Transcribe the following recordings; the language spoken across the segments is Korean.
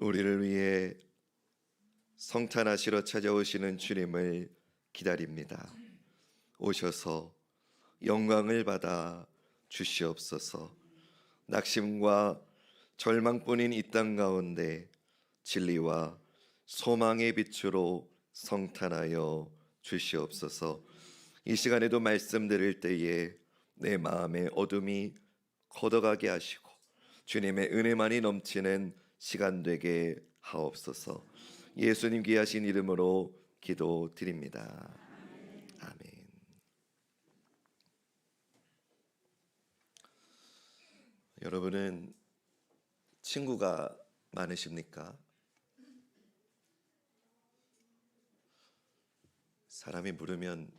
우리를 위해 성탄하시러 찾아오시는 주님을 기다립니다. 오셔서 영광을 받아 주시옵소서. 낙심과 절망뿐인 이 땅 가운데 진리와 소망의 빛으로 성탄하여 주시옵소서. 이 시간에도 말씀 드릴 때에 내 마음의 어둠이 걷어가게 하시고 주님의 은혜만이 넘치는 시간 되게 하옵소서. 예수님 귀하신 이름으로 기도드립니다. 아멘. 여러분은 친구가 많으십니까? 사람이 물으면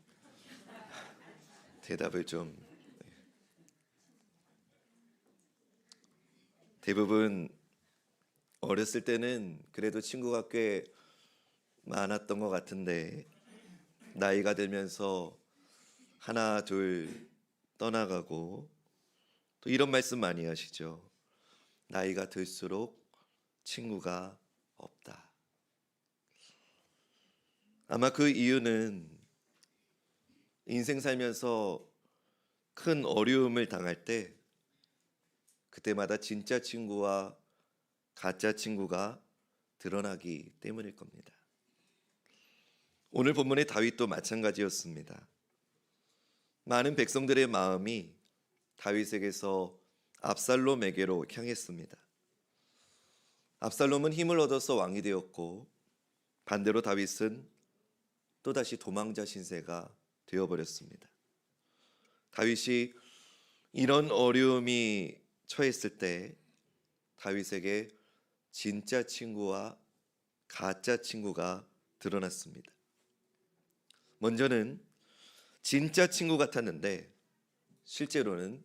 대답을 좀 네. 대부분 어렸을 때는 그래도 친구가 꽤 많았던 것 같은데 나이가 들면서 하나 둘 떠나가고 또 이런 말씀 많이 하시죠. 나이가 들수록 친구가 없다. 아마 그 이유는 인생 살면서 큰 어려움을 당할 때 그때마다 진짜 친구와 가짜 친구가 드러나기 때문일 겁니다. 오늘 본문의 다윗도 마찬가지였습니다. 많은 백성들의 마음이 다윗에게서 압살롬에게로 향했습니다. 압살롬은 힘을 얻어서 왕이 되었고 반대로 다윗은 또다시 도망자 신세가 되어버렸습니다. 다윗이 이런 어려움이 처했을 때 다윗에게 진짜 친구와 가짜 친구가 드러났습니다. 먼저는 진짜 친구 같았는데 실제로는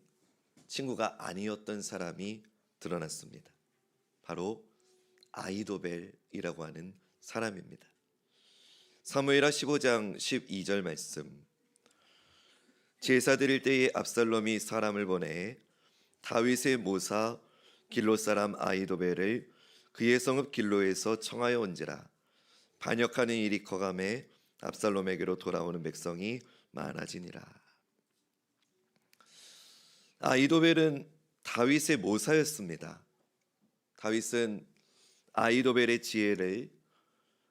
친구가 아니었던 사람이 드러났습니다. 바로 아이도벨이라고 하는 사람입니다. 사무엘하 15장 12절 말씀. 제사 드릴 때에 압살롬이 사람을 보내 다윗의 모사 길로 사람 아이도벨을 그의 성읍 길로에서 청하여 온지라 반역하는 일이 커감해 압살롬에게로 돌아오는 백성이 많아지니라. 아이도벨은 다윗의 모사였습니다. 다윗은 아이도벨의 지혜를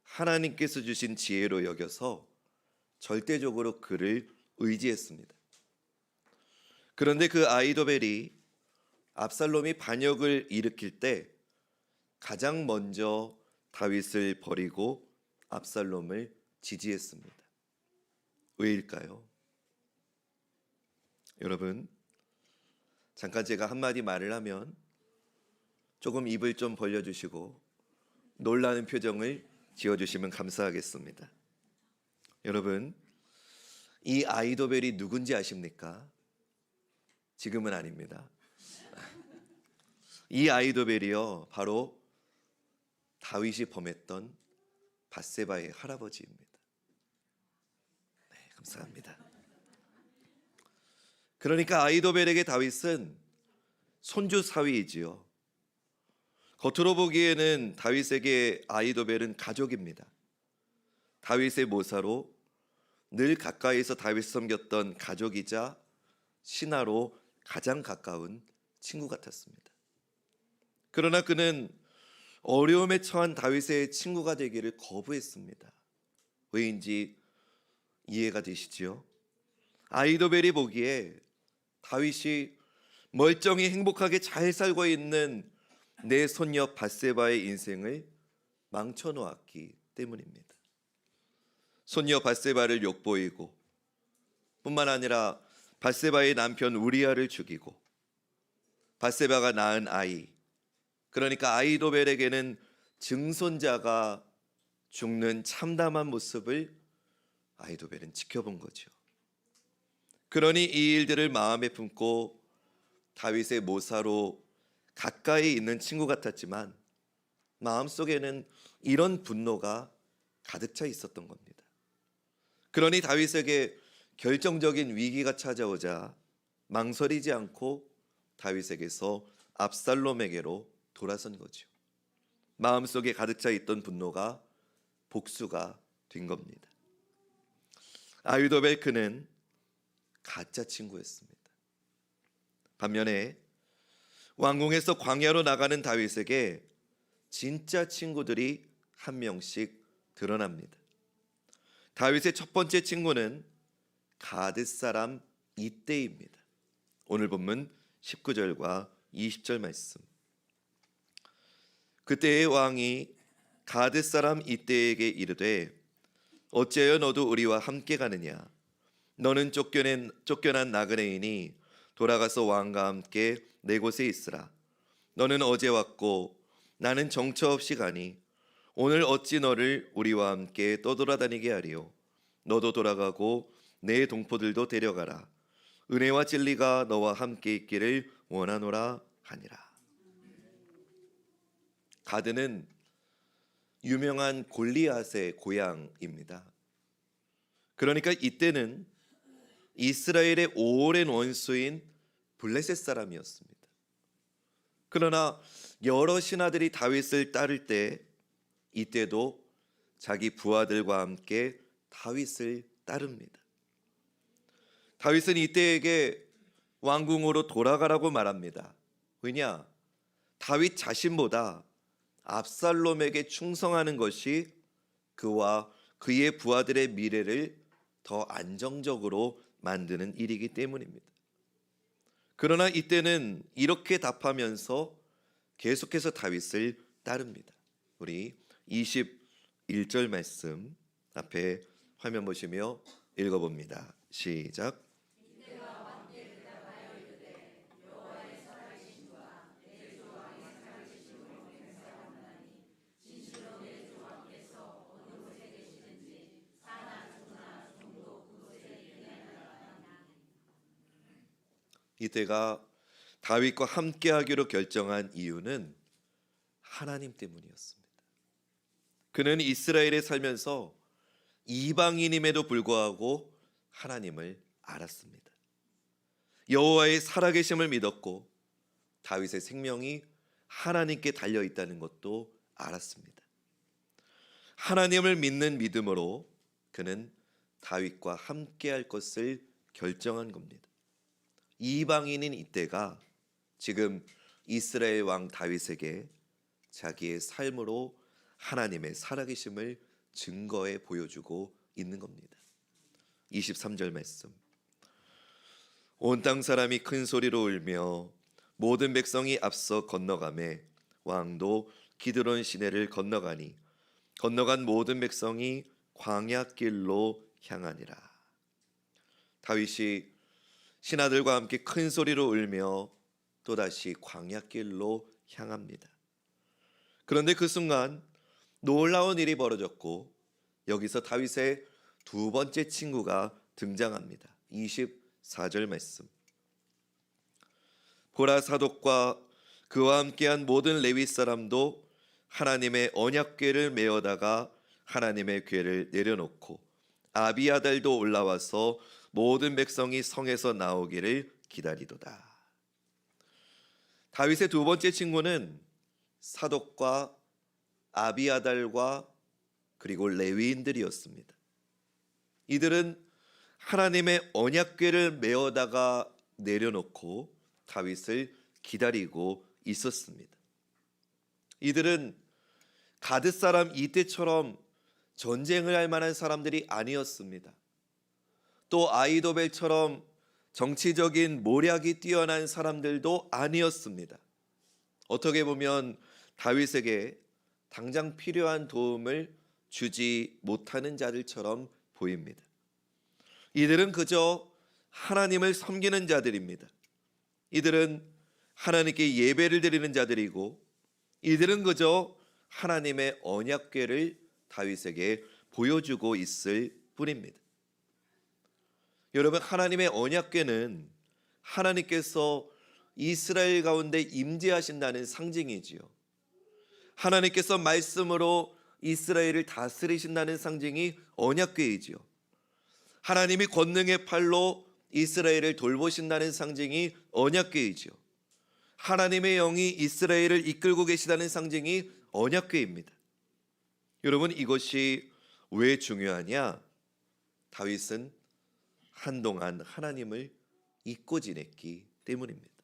하나님께서 주신 지혜로 여겨서 절대적으로 그를 의지했습니다. 그런데 그 아이도벨이 압살롬이 반역을 일으킬 때 가장 먼저 다윗을 버리고 압살롬을 지지했습니다. 왜일까요? 여러분, 잠깐 제가 한마디 말을 하면 조금 입을 좀 벌려주시고 놀라는 표정을 지어주시면 감사하겠습니다. 여러분, 이 아이도벨이 누군지 아십니까? 지금은 아닙니다. 이 아이도벨이요, 바로 다윗이 범했던 바세바의 할아버지입니다. 네, 감사합니다. 그러니까 아이도벨에게 다윗은 손주 사위이지요. 겉으로 보기에는 다윗에게 아이도벨은 가족입니다. 다윗의 모사로 늘 가까이서 다윗 섬겼던 가족이자 신하로 가장 가까운 친구 같았습니다. 그러나 그는 어려움에 처한 다윗의 친구가 되기를 거부했습니다. 왜인지 이해가 되시지요? 아이도벨이 보기에 다윗이 멀쩡히 행복하게 잘 살고 있는 내 손녀 바세바의 인생을 망쳐 놓았기 때문입니다. 손녀 바세바를 욕보이고 뿐만 아니라 바세바의 남편 우리아를 죽이고 바세바가 낳은 아이 그러니까 아이도벨에게는 증손자가 죽는 참담한 모습을 아이도벨은 지켜본 거죠. 그러니 이 일들을 마음에 품고 다윗의 모사로 가까이 있는 친구 같았지만 마음속에는 이런 분노가 가득 차 있었던 겁니다. 그러니 다윗에게 결정적인 위기가 찾아오자 망설이지 않고 다윗에게서 압살롬에게로 돌아선 거죠. 마음속에 가득 차 있던 분노가 복수가 된 겁니다. 아유도벨 그는 가짜 친구였습니다. 반면에 왕궁에서 광야로 나가는 다윗에게 진짜 친구들이 한 명씩 드러납니다. 다윗의 첫 번째 친구는 가드 사람 이때입니다. 오늘 본문 19절과 20절 말씀. 그때의 왕이 가드 사람 이때에게 이르되 어찌하여 너도 우리와 함께 가느냐? 너는 쫓겨낸 쫓겨난 나그네이니 돌아가서 왕과 함께 내 곳에 있으라. 너는 어제 왔고 나는 정처 없이 가니 오늘 어찌 너를 우리와 함께 떠돌아다니게 하리요? 너도 돌아가고 내 동포들도 데려가라. 은혜와 진리가 너와 함께 있기를 원하노라 하니라 가드는 유명한 골리앗의 고향입니다. 그러니까 이때는 이스라엘의 오랜 원수인 블레셋 사람이었습니다. 그러나 여러 신하들이 다윗을 따를 때 이때도 자기 부하들과 함께 다윗을 따릅니다. 다윗은 이때에게 왕궁으로 돌아가라고 말합니다. 왜냐? 다윗 자신보다 압살롬에게 충성하는 것이 그와 그의 부하들의 미래를 더 안정적으로 만드는 일이기 때문입니다. 그러나 이때는 이렇게 답하면서 계속해서 다윗을 따릅니다. 우리 21절 말씀 앞에 화면 보시며 읽어봅니다. 시작. 이때가 다윗과 함께 하기로 결정한 이유는 하나님 때문이었습니다. 그는 이스라엘에 살면서 이방인임에도 불구하고 하나님을 알았습니다. 여호와의 살아계심을 믿었고 다윗의 생명이 하나님께 달려 있다는 것도 알았습니다. 하나님을 믿는 믿음으로 그는 다윗과 함께 할 것을 결정한 겁니다. 이방인인 이때가 지금 이스라엘 왕 다윗에게 자기의 삶으로 하나님의 살아계심을 증거해 보여주고 있는 겁니다. 23절 말씀. 온 땅 사람이 큰 소리로 울며 모든 백성이 앞서 건너가매 왕도 기드론 시내를 건너가니 건너간 모든 백성이 광야 길로 향하니라. 다윗이 신하들과 함께 큰 소리로 울며 또다시 광야길로 향합니다. 그런데 그 순간 놀라운 일이 벌어졌고 여기서 다윗의 두 번째 친구가 등장합니다. 24절 말씀. 보라 사독과 그와 함께한 모든 레위 사람도 하나님의 언약궤를 메어다가 하나님의 궤를 내려놓고 아비아달도 올라와서 모든 백성이 성에서 나오기를 기다리도다. 다윗의 두 번째 친구는 사독과 아비아달과 그리고 레위인들이었습니다. 이들은 하나님의 언약궤를 메어다가 내려놓고 다윗을 기다리고 있었습니다. 이들은 가드 사람 이때처럼 전쟁을 할 만한 사람들이 아니었습니다. 또 아이도벨처럼 정치적인 모략이 뛰어난 사람들도 아니었습니다. 어떻게 보면 다윗에게 당장 필요한 도움을 주지 못하는 자들처럼 보입니다. 이들은 그저 하나님을 섬기는 자들입니다. 이들은 하나님께 예배를 드리는 자들이고 이들은 그저 하나님의 언약궤를 다윗에게 보여주고 있을 뿐입니다. 여러분 하나님의 언약궤는 하나님께서 이스라엘 가운데 임재하신다는 상징이지요. 하나님께서 말씀으로 이스라엘을 다스리신다는 상징이 언약궤이지요. 하나님이 권능의 팔로 이스라엘을 돌보신다는 상징이 언약궤이지요. 하나님의 영이 이스라엘을 이끌고 계시다는 상징이 언약궤입니다. 여러분 이것이 왜 중요하냐? 다윗은 한동안 하나님을 잊고 지냈기 때문입니다.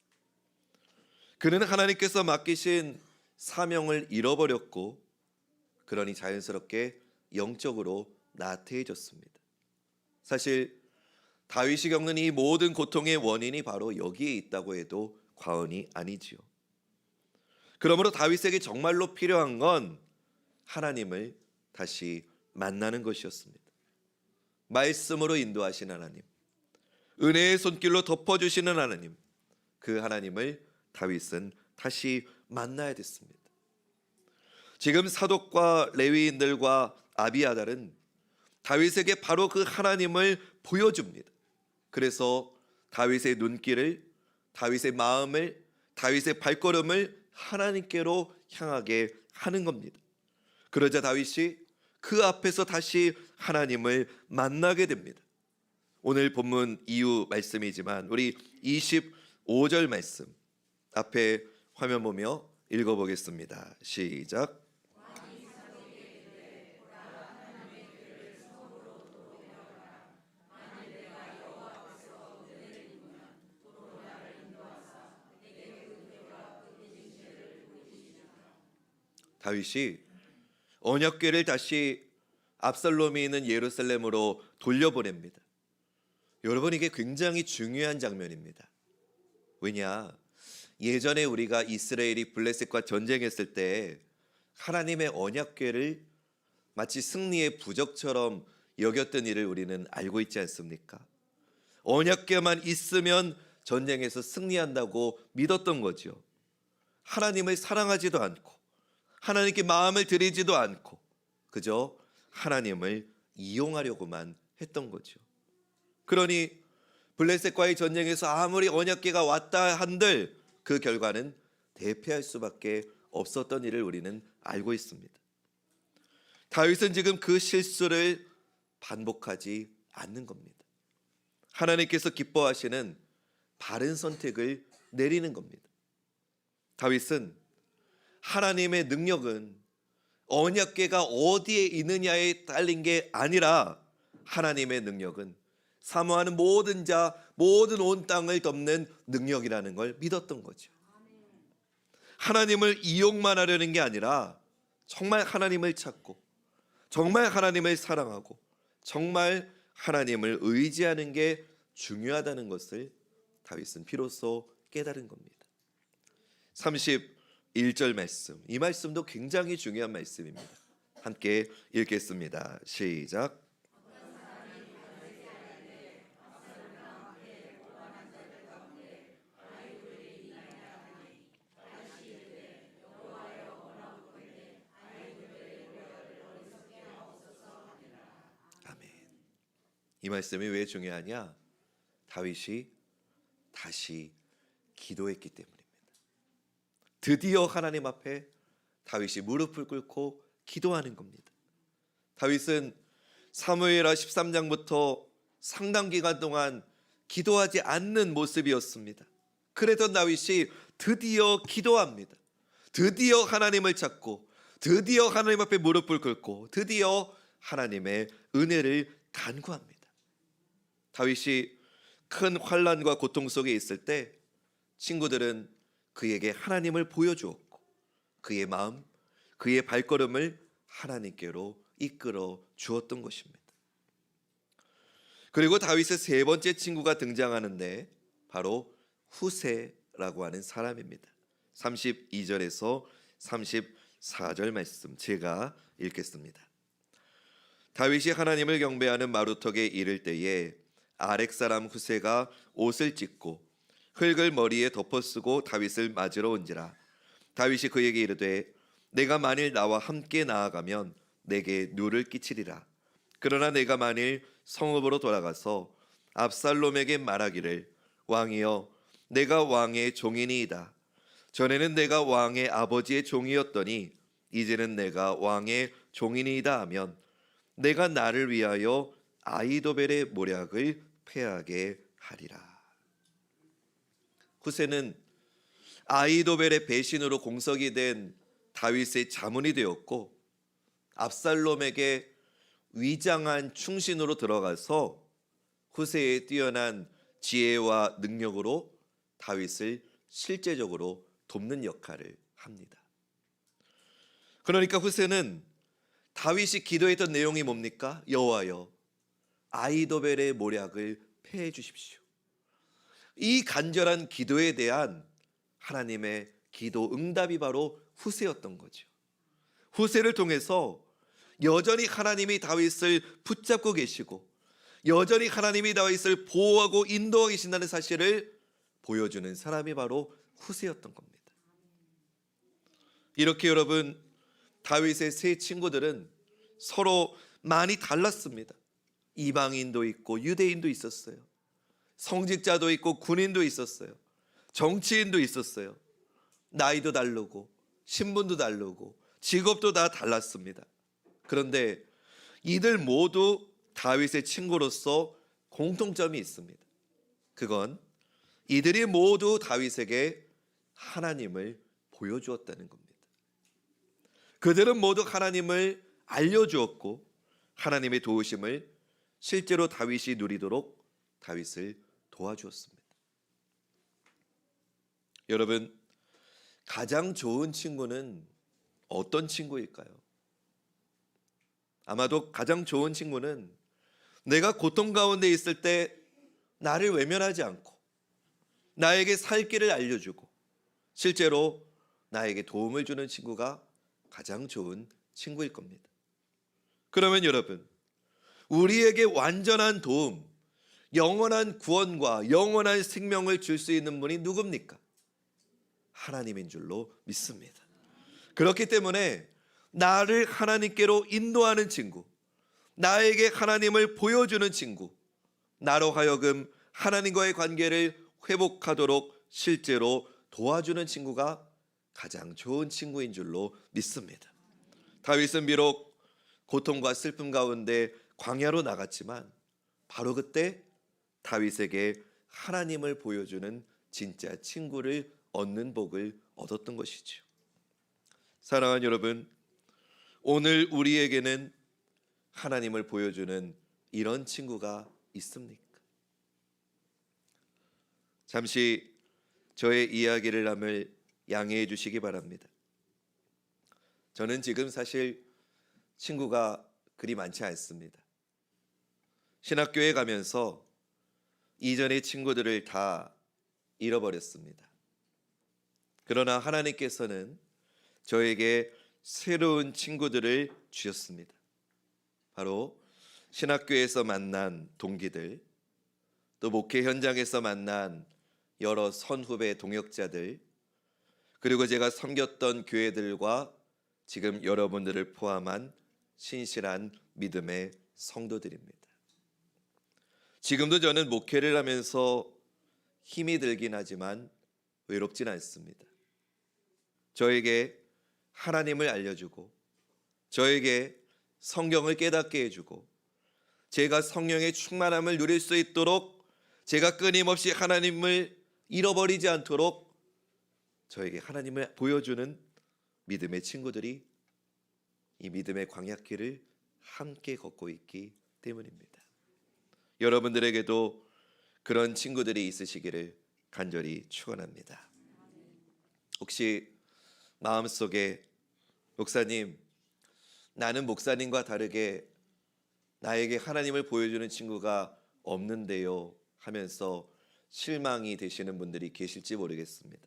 그는 하나님께서 맡기신 사명을 잃어버렸고 그러니 자연스럽게 영적으로 나태해졌습니다. 사실 다윗이 겪는 이 모든 고통의 원인이 바로 여기에 있다고 해도 과언이 아니지요. 그러므로 다윗에게 정말로 필요한 건 하나님을 다시 만나는 것이었습니다. 말씀으로 인도하신 하나님, 은혜의 손길로 덮어주시는 하나님, 그 하나님을 다윗은 다시 만나야 됐습니다. 지금 사독과 레위인들과 아비아달은 다윗에게 바로 그 하나님을 보여줍니다. 그래서 다윗의 눈길을, 다윗의 마음을, 다윗의 발걸음을 하나님께로 향하게 하는 겁니다. 그러자 다윗이 그 앞에서 다시 하나님을 만나게 됩니다. 오늘 본문 이후 말씀이지만 우리 25절 말씀 앞에 화면 보며 읽어보겠습니다. 시작. 다윗이 언약궤를 다시 압살롬이 있는 예루살렘으로 돌려보냅니다. 여러분 이게 굉장히 중요한 장면입니다. 왜냐? 예전에 우리가 이스라엘이 블레셋과 전쟁했을 때 하나님의 언약궤를 마치 승리의 부적처럼 여겼던 일을 우리는 알고 있지 않습니까? 언약궤만 있으면 전쟁에서 승리한다고 믿었던 거죠. 하나님을 사랑하지도 않고 하나님께 마음을 들이지도 않고 그저 하나님을 이용하려고만 했던 거죠. 그러니 블레셋과의 전쟁에서 아무리 언약궤가 왔다 한들 그 결과는 대패할 수밖에 없었던 일을 우리는 알고 있습니다. 다윗은 지금 그 실수를 반복하지 않는 겁니다. 하나님께서 기뻐하시는 바른 선택을 내리는 겁니다. 다윗은 하나님의 능력은 언약궤가 어디에 있느냐에 딸린 게 아니라 하나님의 능력은 사모하는 모든 자, 모든 온 땅을 덮는 능력이라는 걸 믿었던 거죠. 하나님을 이용만 하려는 게 아니라 정말 하나님을 찾고 정말 하나님을 사랑하고 정말 하나님을 의지하는 게 중요하다는 것을 다윗은 비로소 깨달은 겁니다. 31절 말씀. 이 말씀도 굉장히 중요한 말씀입니다. 함께 읽겠습니다. 시작. 이 말씀이 왜 중요하냐? 다윗이 다시 기도했기 때문입니다. 드디어 하나님 앞에 다윗이 무릎을 꿇고 기도하는 겁니다. 다윗은 사무엘하 13장부터 상당 기간 동안 기도하지 않는 모습이었습니다. 그래도 다윗이 드디어 기도합니다. 드디어 하나님을 찾고 드디어 하나님 앞에 무릎을 꿇고 드디어 하나님의 은혜를 간구합니다. 다윗이 큰 환란과 고통 속에 있을 때 친구들은 그에게 하나님을 보여주었고 그의 마음, 그의 발걸음을 하나님께로 이끌어 주었던 것입니다. 그리고 다윗의 세 번째 친구가 등장하는데 바로 후세라고 하는 사람입니다. 32절에서 34절 말씀 제가 읽겠습니다. 다윗이 하나님을 경배하는 마루턱에 이를 때에 아렉 사람 후세가 옷을 찢고 흙을 머리에 덮어 쓰고 다윗을 맞으러 온지라. 다윗이 그에게 이르되 내가 만일 나와 함께 나아가면 내게 누를 끼치리라. 그러나 내가 만일 성읍으로 돌아가서 압살롬에게 말하기를 왕이여 내가 왕의 종이니이다. 전에는 내가 왕의 아버지의 종이었더니 이제는 내가 왕의 종이니이다 하면 내가 나를 위하여 아이도벨의 모략을 패하게 하리라. 후세는 아이도벨의 배신으로 공석이 된 다윗의 자문이 되었고 압살롬에게 위장한 충신으로 들어가서 후세의 뛰어난 지혜와 능력으로 다윗을 실제적으로 돕는 역할을 합니다. 그러니까 후세는 다윗이 기도했던 내용이 뭡니까? 여호와여 아이도벨의 모략을 폐해 주십시오. 이 간절한 기도에 대한 하나님의 기도 응답이 바로 후세였던 거죠. 후세를 통해서 여전히 하나님이 다윗을 붙잡고 계시고 여전히 하나님이 다윗을 보호하고 인도하고 계신다는 사실을 보여주는 사람이 바로 후세였던 겁니다. 이렇게 여러분 다윗의 세 친구들은 서로 많이 달랐습니다. 이방인도 있고 유대인도 있었어요. 성직자도 있고 군인도 있었어요. 정치인도 있었어요. 나이도 다르고 신분도 다르고 직업도 다 달랐습니다. 그런데 이들 모두 다윗의 친구로서 공통점이 있습니다. 그건 이들이 모두 다윗에게 하나님을 보여주었다는 겁니다. 그들은 모두 하나님을 알려주었고 하나님의 도우심을 실제로 다윗이 누리도록 다윗을 도와주었습니다. 여러분 가장 좋은 친구는 어떤 친구일까요? 아마도 가장 좋은 친구는 내가 고통 가운데 있을 때 나를 외면하지 않고 나에게 살 길을 알려주고 실제로 나에게 도움을 주는 친구가 가장 좋은 친구일 겁니다. 그러면 여러분, 우리에게 완전한 도움, 영원한 구원과 영원한 생명을 줄 수 있는 분이 누굽니까? 하나님인 줄로 믿습니다. 그렇기 때문에 나를 하나님께로 인도하는 친구, 나에게 하나님을 보여주는 친구, 나로 하여금 하나님과의 관계를 회복하도록 실제로 도와주는 친구가 가장 좋은 친구인 줄로 믿습니다. 다윗은 비록 고통과 슬픔 가운데 광야로 나갔지만 바로 그때 다윗에게 하나님을 보여주는 진짜 친구를 얻는 복을 얻었던 것이죠. 사랑하는 여러분, 오늘 우리에게는 하나님을 보여주는 이런 친구가 있습니까? 잠시 저의 이야기를 남을 양해해 주시기 바랍니다. 저는 지금 사실 친구가 그리 많지 않습니다. 신학교에 가면서 이전의 친구들을 다 잃어버렸습니다. 그러나 하나님께서는 저에게 새로운 친구들을 주셨습니다. 바로 신학교에서 만난 동기들, 또 목회 현장에서 만난 여러 선후배 동역자들, 그리고 제가 섬겼던 교회들과 지금 여러분들을 포함한 신실한 믿음의 성도들입니다. 지금도 저는 목회를 하면서 힘이 들긴 하지만 외롭진 않습니다. 저에게 하나님을 알려주고 저에게 성경을 깨닫게 해주고 제가 성령의 충만함을 누릴 수 있도록 제가 끊임없이 하나님을 잃어버리지 않도록 저에게 하나님을 보여주는 믿음의 친구들이 이 믿음의 광약길을 함께 걷고 있기 때문입니다. 여러분들에게도 그런 친구들이 있으시기를 간절히 축원합니다. 혹시 마음속에 목사님 나는 목사님과 다르게 나에게 하나님을 보여주는 친구가 없는데요 하면서 실망이 되시는 분들이 계실지 모르겠습니다.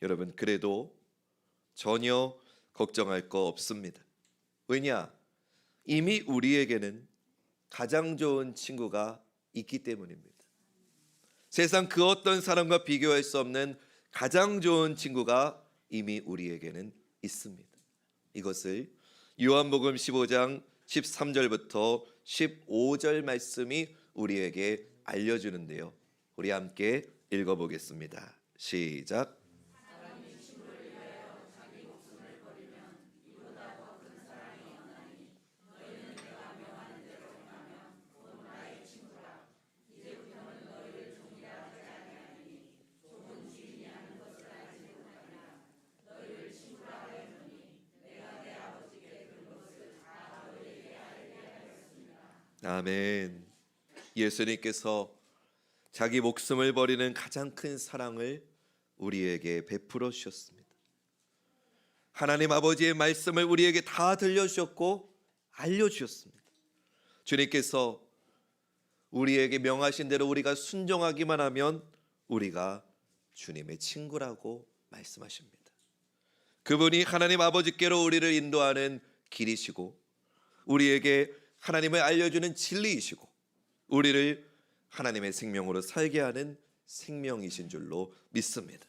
여러분 그래도 전혀 걱정할 거 없습니다. 왜냐? 이미 우리에게는 가장 좋은 친구가 있기 때문입니다. 세상 그 어떤 사람과 비교할 수 없는 가장 좋은 친구가 이미 우리에게는 있습니다. 이것을 요한복음 15장 13절부터 15절 말씀이 우리에게 알려주는데요. 우리 함께 읽어보겠습니다. 시작. 아멘. 예수님께서 자기 목숨을 버리는 가장 큰 사랑을 우리에게 베풀어 주셨습니다. 하나님 아버지의 말씀을 우리에게 다 들려주셨고 알려주셨습니다. 주님께서 우리에게 명하신 대로 우리가 순종하기만 하면 우리가 주님의 친구라고 말씀하십니다. 그분이 하나님 아버지께로 우리를 인도하는 길이시고 우리에게 하나님을 알려주는 진리이시고 우리를 하나님의 생명으로 살게 하는 생명이신 줄로 믿습니다.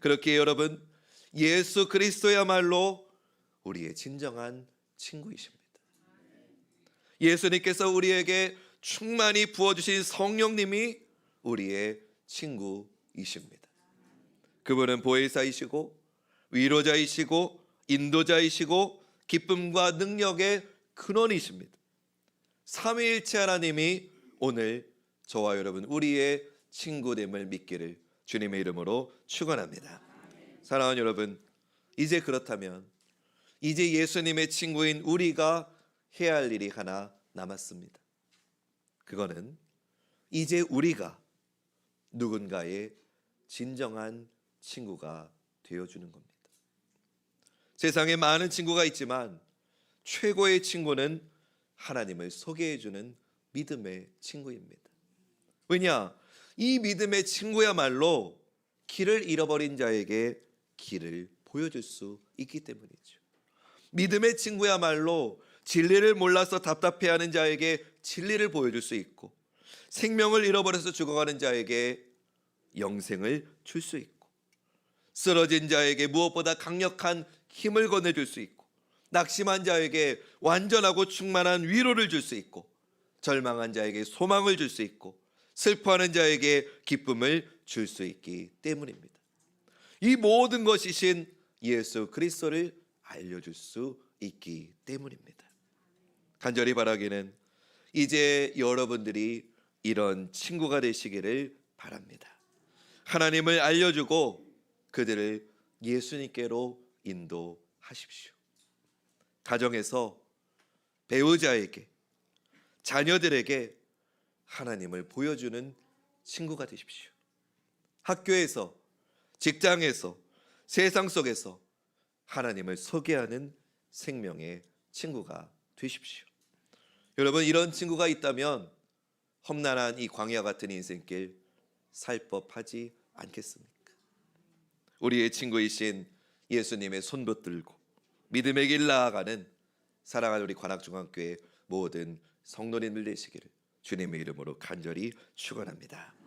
그렇게 여러분 예수 그리스도야말로 우리의 진정한 친구이십니다. 예수님께서 우리에게 충만히 부어주신 성령님이 우리의 친구이십니다. 그분은 보혜사이시고 위로자이시고 인도자이시고 기쁨과 능력의 근원이십니다. 삼위일체 하나님이 오늘 저와 여러분 우리의 친구됨을 믿기를 주님의 이름으로 축원합니다. 사랑하는 여러분, 이제 그렇다면 이제 예수님의 친구인 우리가 해야 할 일이 하나 남았습니다. 그거는 이제 우리가 누군가의 진정한 친구가 되어 주는 겁니다. 세상에 많은 친구가 있지만 최고의 친구는 하나님을 소개해 주는 믿음의 친구입니다. 왜냐? 이 믿음의 친구야말로 길을 잃어버린 자에게 길을 보여줄 수 있기 때문이죠. 믿음의 친구야말로 진리를 몰라서 답답해하는 자에게 진리를 보여줄 수 있고 생명을 잃어버려서 죽어가는 자에게 영생을 줄 수 있고 쓰러진 자에게 무엇보다 강력한 힘을 건네줄 수 있고 낙심한 자에게 완전하고 충만한 위로를 줄 수 있고 절망한 자에게 소망을 줄 수 있고 슬퍼하는 자에게 기쁨을 줄 수 있기 때문입니다. 이 모든 것이신 예수 그리스도를 알려줄 수 있기 때문입니다. 간절히 바라기는 이제 여러분들이 이런 친구가 되시기를 바랍니다. 하나님을 알려주고 그들을 예수님께로 인도하십시오. 가정에서 배우자에게 자녀들에게 하나님을 보여주는 친구가 되십시오. 학교에서 직장에서 세상 속에서 하나님을 소개하는 생명의 친구가 되십시오. 여러분 이런 친구가 있다면 험난한 이 광야 같은 인생길 살 법하지 않겠습니까? 우리의 친구이신 예수님의 손 붙들고 믿음의 길 나아가는 사랑하는 우리 관악중앙교회 모든 성도님들 되시기를 주님의 이름으로 간절히 축원합니다.